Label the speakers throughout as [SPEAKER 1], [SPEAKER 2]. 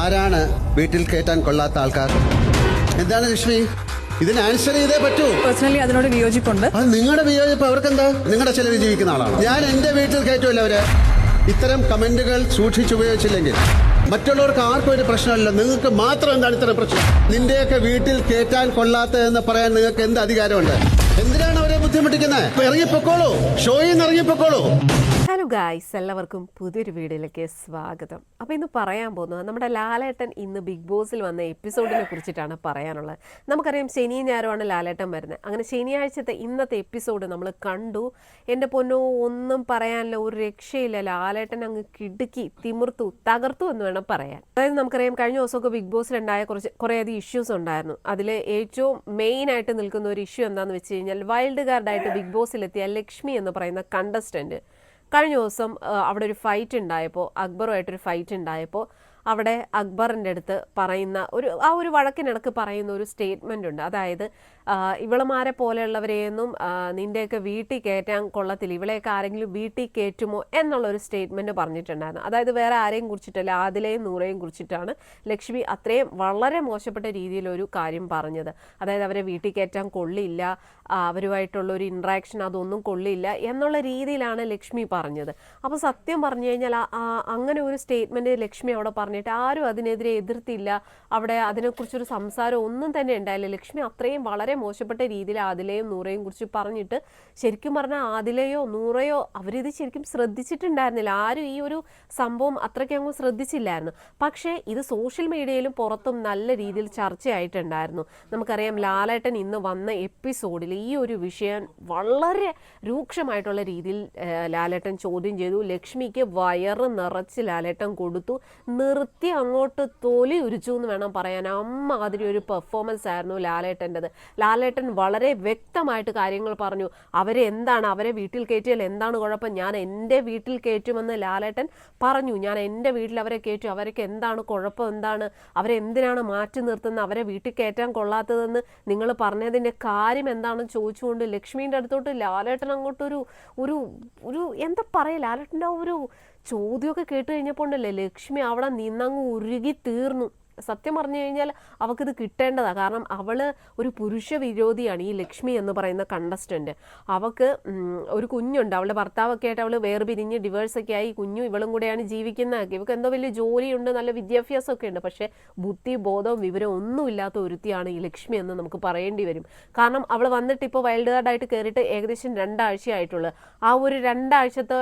[SPEAKER 1] ആരാണ് വീട്ടിൽ കയറ്റാൻ കൊള്ളാത്ത ആൾക്കാർ? എന്താണ് ലക്ഷ്മി ഇതിന് ആൻസർ ചെയ്തേ പറ്റൂ.
[SPEAKER 2] പേഴ്സണലി അതിനോട് വിയോജിപ്പുണ്ട്.
[SPEAKER 1] അത് നിങ്ങളുടെ വിയോജിപ്പ് അവർക്കെന്താ? നിങ്ങളുടെ ചെലവിൽ ജീവിക്കുന്ന ആളാണ്? ഞാൻ എന്റെ വീട്ടിൽ കയറ്റുമല്ല അവർ. ഇത്തരം കമന്റുകൾ സൂക്ഷിച്ചുപയോഗിച്ചില്ലെങ്കിൽ മറ്റുള്ളവർക്ക് ആർക്കും ഒരു പ്രശ്നമല്ല. നിങ്ങൾക്ക് മാത്രം എന്താണ് ഇത്തരം പ്രശ്നം? നിന്റെയൊക്കെ വീട്ടിൽ കയറ്റാൻ കൊള്ളാത്തതെന്ന് പറയാൻ നിങ്ങൾക്ക് എന്ത് അധികാരമുണ്ട്? എന്തിനാണ് അവരെ ബുദ്ധിമുട്ടിക്കുന്നത്? ഇറങ്ങിപ്പോക്കോളൂ. ഷോയിൽ നിന്ന് ഇറങ്ങിപ്പോക്കോളൂ.
[SPEAKER 3] ഹലോ ഗായ്സ് എല്ലാവർക്കും പുതിയൊരു വീഡിയോയിലേക്ക് സ്വാഗതം. അപ്പോൾ ഇന്ന് പറയാൻ പോകുന്നത് നമ്മുടെ ലാലേട്ടൻ ഇന്ന് ബിഗ് ബോസിൽ വന്ന എപ്പിസോഡിനെ കുറിച്ചിട്ടാണ് പറയാനുള്ളത്. നമുക്കറിയാം ശനി ഞായറുമാണ് ലാലേട്ടൻ വരുന്നത്. അങ്ങനെ ശനിയാഴ്ചത്തെ ഇന്നത്തെ എപ്പിസോഡ് നമ്മൾ കണ്ടു. എന്റെ പൊന്നോ ഒന്നും പറയാനില്ല ഒരു രക്ഷയില്ല. ലാലേട്ടൻ അങ്ങ് കിടുക്കി തിമിർത്തു തകർത്തു എന്ന് വേണം പറയാൻ. അതായത് നമുക്കറിയാം കഴിഞ്ഞ ദിവസമൊക്കെ ബിഗ് ബോസിലുണ്ടായ കുറച്ച് കുറേയധികം ഇഷ്യൂസ് ഉണ്ടായിരുന്നു. അതിൽ ഏറ്റവും മെയിൻ ആയിട്ട് നിൽക്കുന്ന ഒരു ഇഷ്യൂ എന്താണെന്ന് വെച്ച് കഴിഞ്ഞാൽ വൈൽഡ് കാർഡായിട്ട് ബിഗ് ബോസിലെത്തിയ ലക്ഷ്മി എന്ന് പറയുന്ന കണ്ടസ്റ്റന്റ് കഴിഞ്ഞ ദിവസം അവിടെ ഒരു ഫൈറ്റ് ഉണ്ടായപ്പോൾ അക്ബറുമായിട്ടൊരു ഫൈറ്റ് ഉണ്ടായപ്പോൾ അവിടെ അക്ബറിന്റെ അടുത്ത് പറയുന്ന ഒരു ആ ഒരു വഴക്കിനിടക്ക് പറയുന്ന ഒരു സ്റ്റേറ്റ്മെന്റ് ഉണ്ട് അതായത് ഇവളമാരെ പോലെയുള്ളവരെയൊന്നും നിന്റെയൊക്കെ വീട്ടിൽ കയറ്റാൻ കൊള്ളത്തില്ല. ഇവളെയൊക്കെ ആരെങ്കിലും വീട്ടിൽ കയറ്റുമോ എന്നുള്ളൊരു സ്റ്റേറ്റ്മെന്റ് പറഞ്ഞിട്ടുണ്ടായിരുന്നു. അതായത് വേറെ ആരെയും കുറിച്ചിട്ടല്ല ആദിലെയും നൂറേയും കുറിച്ചിട്ടാണ് ലക്ഷ്മി അത്രയും വളരെ മോശപ്പെട്ട രീതിയിലൊരു കാര്യം പറഞ്ഞത്. അതായത് അവരെ വീട്ടിൽ കയറ്റാൻ കൊള്ളില്ല അവരുമായിട്ടുള്ള ഒരു ഇൻട്രാക്ഷൻ അതൊന്നും കൊള്ളില്ല എന്നുള്ള രീതിയിലാണ് ലക്ഷ്മി പറഞ്ഞത്. അപ്പോൾ സത്യം പറഞ്ഞു കഴിഞ്ഞാൽ അങ്ങനെ ഒരു സ്റ്റേറ്റ്മെന്റ് ലക്ഷ്മി അവിടെ പറഞ്ഞിട്ട് ആരും അതിനെതിരെ എതിർത്തില്ല. അവിടെ അതിനെക്കുറിച്ചൊരു സംസാരം ഒന്നും തന്നെ ഉണ്ടായില്ല. ലക്ഷ്മി അത്രയും വളരെ മോശപ്പെട്ട രീതിയിൽ ആദിലയും നൂറയും കുറിച്ച് പറഞ്ഞിട്ട് ശരിക്കും പറഞ്ഞാൽ ആദിലയോ നൂറയോ അവരിത് ശരിക്കും ശ്രദ്ധിച്ചിട്ടുണ്ടായിരുന്നില്ല. ആരും ഈ ഒരു സംഭവം അത്രയ്ക്ക് അങ്ങ് ശ്രദ്ധിച്ചില്ലായിരുന്നു. പക്ഷേ ഇത് സോഷ്യൽ മീഡിയയിലും പുറത്തും നല്ല രീതിയിൽ ചർച്ചയായിട്ടുണ്ടായിരുന്നു. നമുക്കറിയാം ലാലേട്ടൻ ഇന്ന് വന്ന എപ്പിസോഡിൽ ഈ ഒരു വിഷയം വളരെ രൂക്ഷമായിട്ടുള്ള രീതിയിൽ ലാലേട്ടൻ ചോദ്യം ചെയ്തു. ലക്ഷ്മിക്ക് വയറ് നിറച്ച് ലാലേട്ടൻ കൊടുത്തു. നിർത്തി അങ്ങോട്ട് തോലി ഉരിച്ചു എന്ന് വേണം പറയാൻ. അമ്മാതിരി ഒരു പെർഫോമൻസ് ആയിരുന്നു ലാലേട്ടന്റെത്. ലാലേട്ടൻ വളരെ വ്യക്തമായിട്ട് കാര്യങ്ങൾ പറഞ്ഞു. അവരെ എന്താണ് അവരെ വീട്ടിൽ കയറ്റിയാൽ എന്താണ് കുഴപ്പം? ഞാൻ എന്റെ വീട്ടിൽ കയറ്റുമെന്ന് ലാലേട്ടൻ പറഞ്ഞു. ഞാൻ എന്റെ വീട്ടിൽ അവരെ കയറ്റും. അവർക്ക് എന്താണ് കുഴപ്പം? എന്താണ്? അവരെ എന്തിനാണ് മാറ്റി നിർത്തുന്നത്? അവരെ വീട്ടിൽ കയറ്റാൻ കൊള്ളാത്തതെന്ന് നിങ്ങൾ പറഞ്ഞതിന്റെ കാര്യം എന്താണെന്ന് ചോദിച്ചുകൊണ്ട് ലക്ഷ്മീന്റെ അടുത്തോട്ട് ലാലേട്ടൻ അങ്ങോട്ടൊരു ഒരു ഒരു എന്താ പറയുക ലാലേട്ടന്റെ ഒരു ചോദ്യമൊക്കെ കേട്ട് കഴിഞ്ഞപ്പോൾ ഉണ്ടല്ലേ ലക്ഷ്മി അവിടെ നിന്നങ്ങ് ഉരുകി തീർന്നു. സത്യം പറഞ്ഞു കഴിഞ്ഞാൽ അവൾക്കിത് കിട്ടേണ്ടതാണ് കാരണം അവൾ ഒരു പുരുഷ വിരോധിയാണ് ഈ ലക്ഷ്മി എന്ന് പറയുന്ന കണ്ടസ്റ്റന്റ് അവൾക്ക് ഒരു കുഞ്ഞുണ്ട്. അവളുടെ ഭർത്താവൊക്കെ ആയിട്ട് അവൾ വേർപിരിഞ്ഞ് ഡിവേഴ്സൊക്കെ ആയി. കുഞ്ഞു ഇവളും കൂടെയാണ് ജീവിക്കുന്നതൊക്കെ ഇവൾക്ക് എന്തോ വലിയ ജോലിയുണ്ട് നല്ല വിദ്യാഭ്യാസമൊക്കെ ഉണ്ട്. പക്ഷേ ബുദ്ധി ബോധവും വിവരവും ഒന്നുമില്ലാത്ത ഒരുത്തിയാണ് ഈ ലക്ഷ്മി എന്ന് നമുക്ക് പറയേണ്ടി വരും. കാരണം അവൾ വന്നിട്ട് ഇപ്പോൾ വൈൽഡ് കാർഡായിട്ട് കയറിയിട്ട് ഏകദേശം രണ്ടാഴ്ചയായിട്ടുള്ളൂ. ആ ഒരു രണ്ടാഴ്ചത്തെ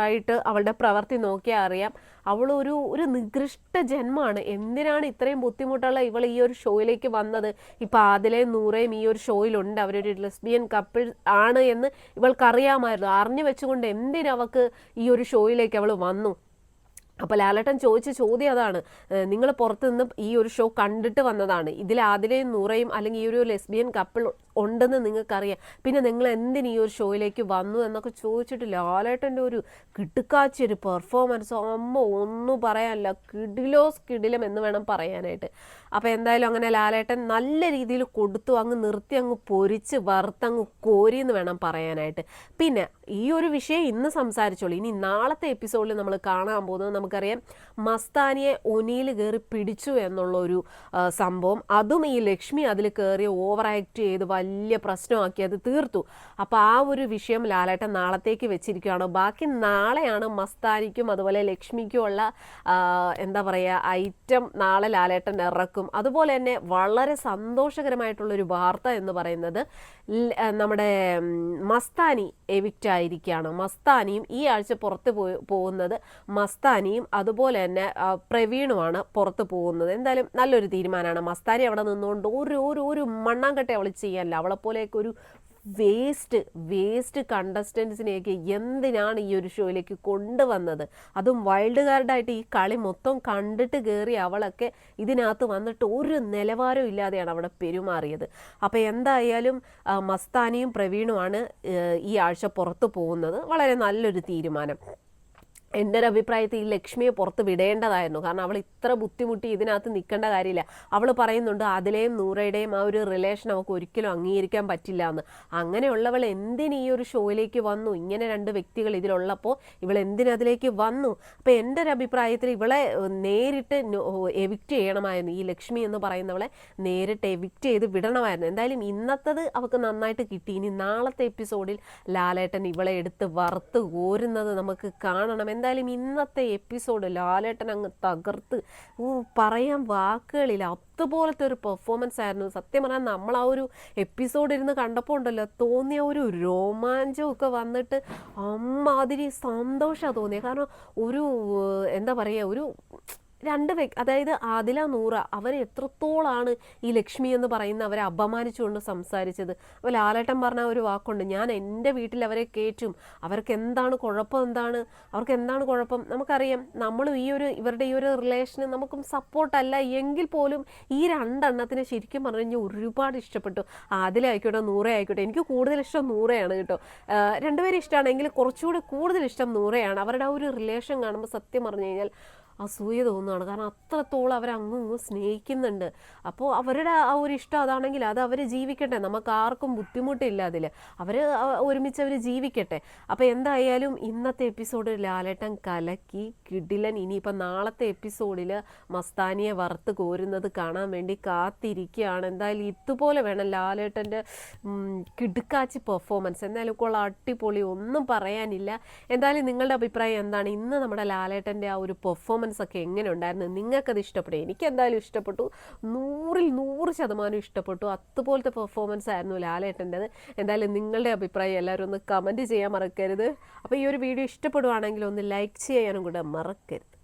[SPEAKER 3] ആയിട്ട് അവളുടെ പ്രവൃത്തി നോക്കിയാൽ അറിയാം. അവൾ ഒരു ഒരു നികൃഷ്ട ജന്മമാണ്. എന്തിനാണ് ഇത്രയും ബുദ്ധിമുട്ടുള്ള ഇവൾ ഈ ഒരു ഷോയിലേക്ക് വന്നത്. ഇപ്പം ആദിലെ നൂറേയും ഈ ഒരു ഷോയിലുണ്ട്. അവരൊരു ലെസ്ബിയൻ കപ്പിൾ ആണ് എന്ന് ഇവൾക്കറിയാമായിരുന്നു. അറിഞ്ഞു വെച്ചുകൊണ്ട് എന്തിനവൾക്ക് ഈ ഒരു ഷോയിലേക്ക് അവൾ വന്നു? അപ്പോൾ ലാലേട്ടൻ ചോദിച്ച ചോദ്യം അതാണ്. നിങ്ങൾ പുറത്തുനിന്ന് ഈ ഒരു ഷോ കണ്ടിട്ട് വന്നതാണ്. ഇതിൽ ആദിലയും നൂറയും അല്ലെങ്കിൽ ഈ ഒരു ലെസ്ബിയൻ കപ്പിൾ ഉണ്ടെന്ന് നിങ്ങൾക്കറിയാം. പിന്നെ നിങ്ങൾ എന്തിന് ഈ ഒരു ഷോയിലേക്ക് വന്നു എന്നൊക്കെ ചോദിച്ചിട്ട് ലാലേട്ടന്റെ ഒരു കിടുക്കാച്ചി ഒരു പെർഫോമൻസ് അമ്മ ഒന്നും പറയാനില്ല. കിടിലോസ് കിടിലം എന്ന് വേണം പറയാനായിട്ട്. അപ്പോൾ എന്തായാലും അങ്ങനെ ലാലേട്ടൻ നല്ല രീതിയിൽ കൊടുത്തു അങ്ങ് നിർത്തി അങ്ങ് പൊരിച്ച് വറുത്തങ്ങ് കോരി എന്ന് വേണം പറയാനായിട്ട്. പിന്നെ ഈ ഒരു വിഷയം ഇന്ന് സംസാരിച്ചോളൂ. ഇനി നാളത്തെ എപ്പിസോഡിൽ നമ്മൾ കാണാൻ പോകുന്നത് നമുക്കറിയാം മസ്താനിയെ ഒനിയിൽ കയറി പിടിച്ചു എന്നുള്ള ഒരു സംഭവം. അതും ഈ ലക്ഷ്മി അതിൽ കയറി ഓവർ ആക്ട് ചെയ്ത് വലിയ പ്രശ്നമാക്കി അത് തീർത്തു. അപ്പോൾ ആ ഒരു വിഷയം ലാലേട്ടൻ നാളത്തേക്ക് വെച്ചിരിക്കുകയാണ്. ബാക്കി നാളെയാണ് മസ്താനിക്കും അതുപോലെ ലക്ഷ്മിക്കും ഉള്ള എന്താ പറയുക ഐറ്റം നാളെ ലാലേട്ടൻ ഇറക്കും. അതുപോലെ തന്നെ വളരെ സന്തോഷകരമായിട്ടുള്ളൊരു വാർത്ത എന്ന് പറയുന്നത് നമ്മുടെ മസ്താനി എവിക്റ്റ് ആയിരിക്കുകയാണ് മസ്താനിയും ഈ ആഴ്ച പുറത്ത് പോകുന്നത് മസ്താനിയും അതുപോലെ തന്നെ പ്രവീണുമാണ് പുറത്ത് പോകുന്നത്. എന്തായാലും നല്ലൊരു തീരുമാനമാണ്. മസ്താനി അവിടെ നിന്നുകൊണ്ട് ഒരു ഒരു ഒരു മണ്ണാങ്കട്ടെ അവൾ ചെയ്യാനില്ല അവളെപ്പോലെയൊക്കെ ഒരു വേസ്റ്റ് വേസ്റ്റ് കണ്ടസ്റ്റൻസിനെയൊക്കെ എന്തിനാണ് ഈ ഒരു ഷോയിലേക്ക് കൊണ്ടുവന്നത്? അതും വൈൽഡ് കാർഡായിട്ട് ഈ കളി മൊത്തം കണ്ടിട്ട് കയറി അവളൊക്കെ ഇതിനകത്ത് വന്നിട്ട് ഒരു നിലവാരവും ഇല്ലാതെയാണ് അവിടെ പെരുമാറിയത്. അപ്പോൾ എന്തായാലും മസ്താനിയും പ്രവീണുമാണ് ഈ ആഴ്ച പുറത്തു പോകുന്നത്. വളരെ നല്ലൊരു തീരുമാനം. എന്റെ ഒരു അഭിപ്രായത്തിൽ ഈ ലക്ഷ്മിയെ പുറത്ത് വിടേണ്ടതായിരുന്നു. കാരണം അവൾ ഇത്ര ബുദ്ധിമുട്ടി ഇതിനകത്ത് നിൽക്കേണ്ട കാര്യമില്ല. അവൾ പറയുന്നുണ്ട് അതിലെയും നൂറയുടെയും ആ ഒരു റിലേഷൻ അവൾക്ക് ഒരിക്കലും അംഗീകരിക്കാൻ പറ്റില്ല എന്ന്. അങ്ങനെയുള്ളവൾ എന്തിന് ഈ ഒരു ഷോയിലേക്ക് വന്നു? ഇങ്ങനെ രണ്ട് വ്യക്തികൾ ഇതിലുള്ളപ്പോൾ ഇവൾ എന്തിനതിലേക്ക് വന്നു? അപ്പോൾ എന്റെ ഒരു അഭിപ്രായത്തിൽ ഇവളെ നേരിട്ട് എവിക്റ്റ് ചെയ്യണമായിരുന്നു. ഈ ലക്ഷ്മി എന്ന് പറയുന്നവളെ നേരിട്ട് എവിക്റ്റ് ചെയ്ത് വിടണമായിരുന്നു. എന്തായാലും ഇന്നത്തത് അവൾക്ക് നന്നായിട്ട് കിട്ടി. ഇനി നാളത്തെ എപ്പിസോഡിൽ ലാലേട്ടൻ ഇവളെ എടുത്ത് വറുത്ത് കോരുന്നത് നമുക്ക് കാണണം എന്തായാലും ഇന്നത്തെ എപ്പിസോഡ് ലാലേട്ടൻ അങ്ങ് തകർത്ത് പറയാൻ വാക്കുകളില്ല. അതുപോലത്തെ ഒരു പെർഫോമൻസ് ആയിരുന്നു. സത്യം പറഞ്ഞാൽ നമ്മൾ ആ ഒരു എപ്പിസോഡ് ഇരുന്ന് കണ്ടപ്പോൾ ഉണ്ടല്ലോ തോന്നിയ ഒരു രോമാഞ്ചമൊക്കെ വന്നിട്ട് അമ്മാതിരി സന്തോഷമാണ് തോന്നിയത് കാരണം ഒരു എന്താ പറയുക ഒരു രണ്ട് വ്യക്തി അതായത് ആദില നൂറ അവർ എത്രത്തോളാണ് ഈ ലക്ഷ്മി എന്ന് പറയുന്ന അവരെ അപമാനിച്ചുകൊണ്ട് സംസാരിച്ചത്. അപ്പോൾ ലാലേട്ടൻ പറഞ്ഞ ഒരു വാക്കുണ്ട് ഞാൻ എന്റെ വീട്ടിൽ അവരെ കയറ്റും അവർക്ക് എന്താണ് കുഴപ്പം എന്താണ്? അവർക്ക് എന്താണ് കുഴപ്പം? നമുക്കറിയാം നമ്മളും ഈ ഒരു ഇവരുടെ ഈ ഒരു റിലേഷന് നമുക്കും സപ്പോർട്ടല്ല എങ്കിൽ പോലും ഈ രണ്ടെണ്ണത്തിന് ശരിക്കും പറഞ്ഞു കഴിഞ്ഞാൽ ഒരുപാട് ഇഷ്ടപ്പെട്ടു. ആദില ആയിക്കോട്ടെ നൂറ ആയിക്കോട്ടെ എനിക്ക് കൂടുതൽ ഇഷ്ടം നൂറയാണ് കേട്ടോ. രണ്ടുപേരും ഇഷ്ടമാണെങ്കിൽ കുറച്ചുകൂടി കൂടുതൽ ഇഷ്ടം നൂറയാണ്. അവരുടെ ആ ഒരു റിലേഷൻ കാണുമ്പോൾ സത്യം പറഞ്ഞു കഴിഞ്ഞാൽ അസൂയ തോന്നുകയാണ് കാരണം അത്രത്തോളം അവർ അങ്ങും സ്നേഹിക്കുന്നുണ്ട്. അപ്പോൾ അവരുടെ ആ ഒരു ഇഷ്ടം അതാണെങ്കിൽ അത് അവർ ജീവിക്കട്ടെ. നമുക്ക് ആർക്കും ബുദ്ധിമുട്ടില്ല അതിൽ അവർ ഒരുമിച്ച് അവർ ജീവിക്കട്ടെ. അപ്പോൾ എന്തായാലും ഇന്നത്തെ എപ്പിസോഡ് ലാലേട്ടൻ കലക്കി കിടിലൻ. ഇനിയിപ്പോൾ നാളത്തെ എപ്പിസോഡിൽ മസ്താനിയെ വറുത്ത് കോരുന്നത് കാണാൻ വേണ്ടി കാത്തിരിക്കുകയാണ്. എന്തായാലും ഇതുപോലെ വേണം ലാലേട്ടന്റെ കിടുക്കാച്ചി പെർഫോമൻസ്. എന്തായാലും ഇപ്പോൾ അടിപൊളി. ഒന്നും പറയാനില്ല. എന്തായാലും നിങ്ങളുടെ അഭിപ്രായം എന്താണ്? ഇന്ന് നമ്മുടെ ലാലേട്ടന്റെ ആ ഒരു പെർഫോമൻസ് ഒക്കെ എങ്ങനെ ഉണ്ടായിരുന്നു നിങ്ങൾക്കത് ഇഷ്ടപ്പെട്ടു? എനിക്ക് എന്തായാലും ഇഷ്ടപ്പെട്ടു. നൂറിൽ നൂറ് ശതമാനം ഇഷ്ടപ്പെട്ടു. അതുപോലത്തെ പെർഫോമൻസ് ആയിരുന്നു ലാലേട്ടന്റെത്. എന്തായാലും നിങ്ങളുടെ അഭിപ്രായം എല്ലാവരും ഒന്ന് കമന്റ് ചെയ്യാൻ മറക്കരുത്. അപ്പോൾ ഈ ഒരു വീഡിയോ ഇഷ്ടപ്പെടുവാണെങ്കിൽ ഒന്ന് ലൈക്ക് ചെയ്യാനും കൂടെ മറക്കരുത്.